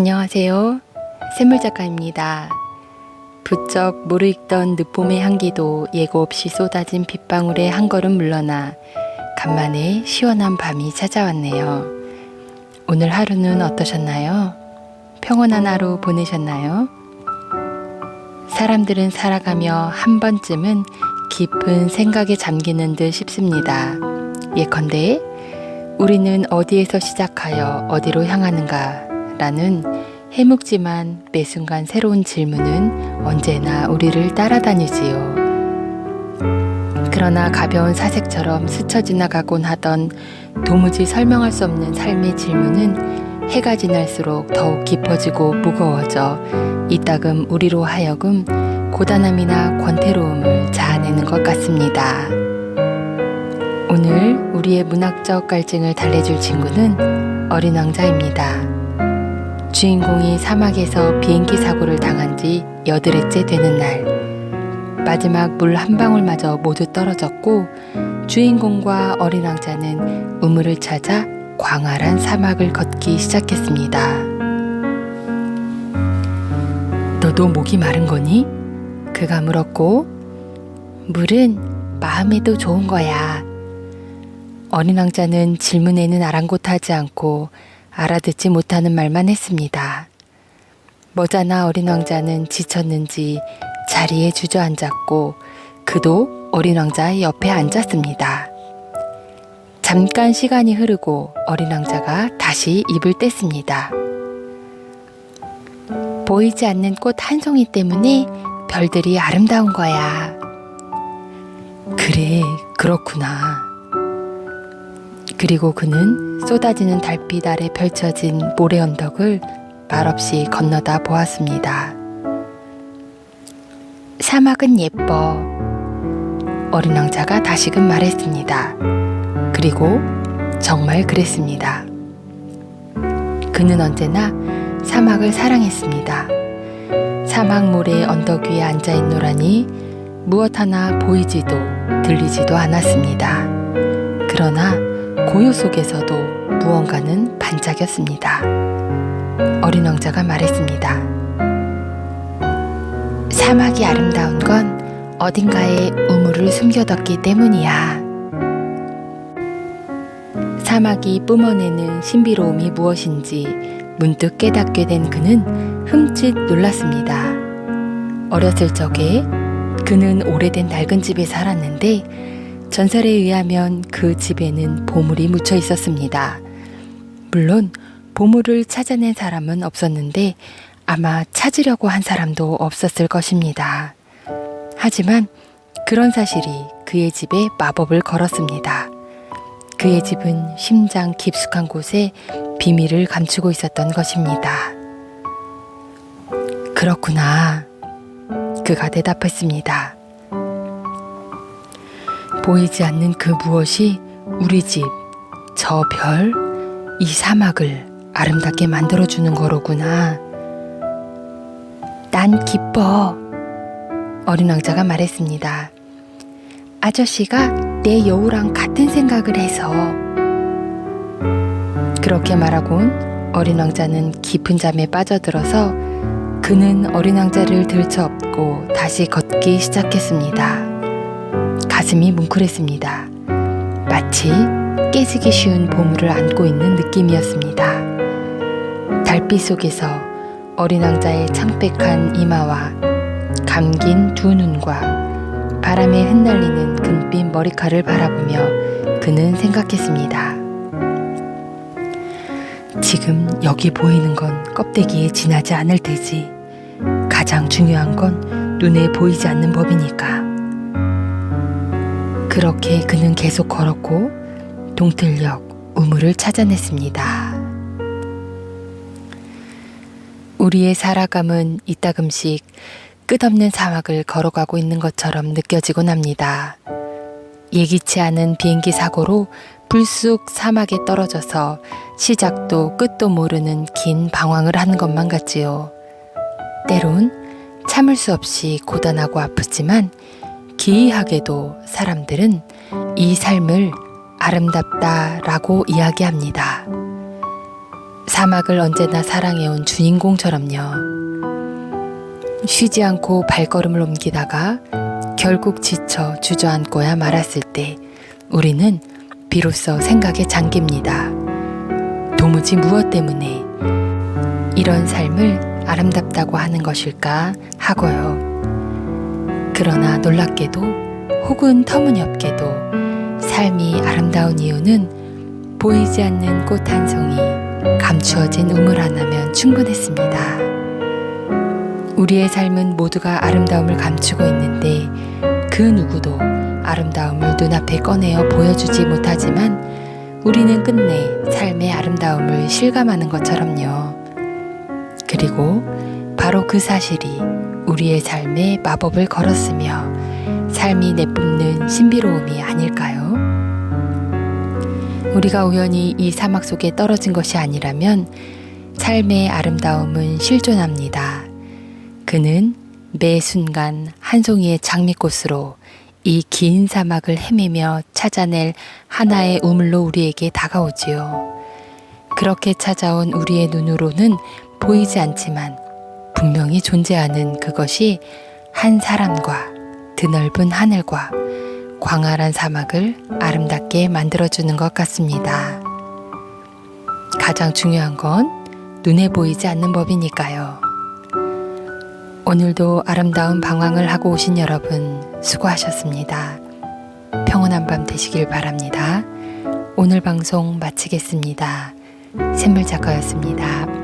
안녕하세요. 샘물 작가입니다. 부쩍 무르익던 늦봄의 향기도 예고 없이 쏟아진 빗방울에 한 걸음 물러나 간만에 시원한 밤이 찾아왔네요. 오늘 하루는 어떠셨나요? 평온한 하루 보내셨나요? 사람들은 살아가며 한 번쯤은 깊은 생각에 잠기는 듯 싶습니다. 예컨대 우리는 어디에서 시작하여 어디로 향하는가 라는 해묵지만 매 순간 새로운 질문은 언제나 우리를 따라다니지요. 그러나 가벼운 사색처럼 스쳐 지나가곤 하던 도무지 설명할 수 없는 삶의 질문은 해가 지날수록 더욱 깊어지고 무거워져 이따금 우리로 하여금 고단함이나 권태로움을 자아내는 것 같습니다. 오늘 우리의 문학적 갈증을 달래줄 친구는 어린 왕자입니다. 주인공이 사막에서 비행기 사고를 당한 지 여드레째 되는 날, 마지막 물 한 방울마저 모두 떨어졌고, 주인공과 어린 왕자는 우물을 찾아 광활한 사막을 걷기 시작했습니다. 너도 목이 마른 거니? 그가 물었고, 물은 마음에도 좋은 거야. 어린 왕자는 질문에는 아랑곳하지 않고 알아듣지 못하는 말만 했습니다. 머자나 어린 왕자는 지쳤는지 자리에 주저앉았고 그도 어린 왕자의 옆에 앉았습니다. 잠깐 시간이 흐르고 어린 왕자가 다시 입을 뗐습니다. 보이지 않는 꽃 한 송이 때문에 별들이 아름다운 거야. 그래, 그렇구나. 그리고 그는 쏟아지는 달빛 아래 펼쳐진 모래 언덕을 말없이 건너다 보았습니다. 사막은 예뻐. 어린 왕자가 다시금 말했습니다. 그리고 정말 그랬습니다. 그는 언제나 사막을 사랑했습니다. 사막 모래 언덕 위에 앉아 있노라니 무엇 하나 보이지도 들리지도 않았습니다. 그러나 고요 속에서도 무언가는 반짝였습니다. 어린 왕자가 말했습니다. 사막이 아름다운 건 어딘가에 우물을 숨겨뒀기 때문이야. 사막이 뿜어내는 신비로움이 무엇인지 문득 깨닫게 된 그는 흠칫 놀랐습니다. 어렸을 적에 그는 오래된 낡은 집에 살았는데 전설에 의하면 그 집에는 보물이 묻혀 있었습니다. 물론 보물을 찾아낸 사람은 없었는데 아마 찾으려고 한 사람도 없었을 것입니다. 하지만 그런 사실이 그의 집에 마법을 걸었습니다. 그의 집은 심장 깊숙한 곳에 비밀을 감추고 있었던 것입니다. 그렇구나. 그가 대답했습니다. 보이지 않는 그 무엇이 우리 집, 저 별, 이 사막을 아름답게 만들어주는 거로구나. 난 기뻐. 어린 왕자가 말했습니다. 아저씨가 내 여우랑 같은 생각을 해서. 그렇게 말하곤 어린 왕자는 깊은 잠에 빠져들어서 그는 어린 왕자를 들쳐업고 다시 걷기 시작했습니다. 가슴이 뭉클했습니다. 마치 깨지기 쉬운 보물을 안고 있는 느낌이었습니다. 달빛 속에서 어린 왕자의 창백한 이마와 감긴 두 눈과 바람에 흩날리는 금빛 머리카락을 바라보며 그는 생각했습니다. 지금 여기 보이는 건 껍데기에 지나지 않을 테지. 가장 중요한 건 눈에 보이지 않는 법이니까. 그렇게 그는 계속 걸었고 동틀역 우물을 찾아냈습니다. 우리의 살아감은 이따금씩 끝없는 사막을 걸어가고 있는 것처럼 느껴지곤 합니다. 예기치 않은 비행기 사고로 불쑥 사막에 떨어져서 시작도 끝도 모르는 긴 방황을 하는 것만 같지요. 때론 참을 수 없이 고단하고 아프지만 기이하게도 사람들은 이 삶을 아름답다라고 이야기합니다. 사막을 언제나 사랑해온 주인공처럼요. 쉬지 않고 발걸음을 옮기다가 결국 지쳐 주저앉고야 말았을 때 우리는 비로소 생각에 잠깁니다. 도무지 무엇 때문에 이런 삶을 아름답다고 하는 것일까 하고요. 그러나 놀랍게도 혹은 터무니없게도 삶이 아름다운 이유는 보이지 않는 꽃 한 송이, 감추어진 우물 하나면 충분했습니다. 우리의 삶은 모두가 아름다움을 감추고 있는데 그 누구도 아름다움을 눈앞에 꺼내어 보여주지 못하지만 우리는 끝내 삶의 아름다움을 실감하는 것처럼요. 그리고 바로 그 사실이 우리의 삶에 마법을 걸었으며 삶이 내뿜는 신비로움이 아닐까요? 우리가 우연히 이 사막 속에 떨어진 것이 아니라면 삶의 아름다움은 실존합니다. 그는 매 순간 한 송이의 장미꽃으로 이 긴 사막을 헤매며 찾아낼 하나의 우물로 우리에게 다가오지요. 그렇게 찾아온 우리의 눈으로는 보이지 않지만 분명히 존재하는 그것이 한 사람과 드넓은 하늘과 광활한 사막을 아름답게 만들어주는 것 같습니다. 가장 중요한 건 눈에 보이지 않는 법이니까요. 오늘도 아름다운 방황을 하고 오신 여러분 수고하셨습니다. 평온한 밤 되시길 바랍니다. 오늘 방송 마치겠습니다. 샘물 작가였습니다.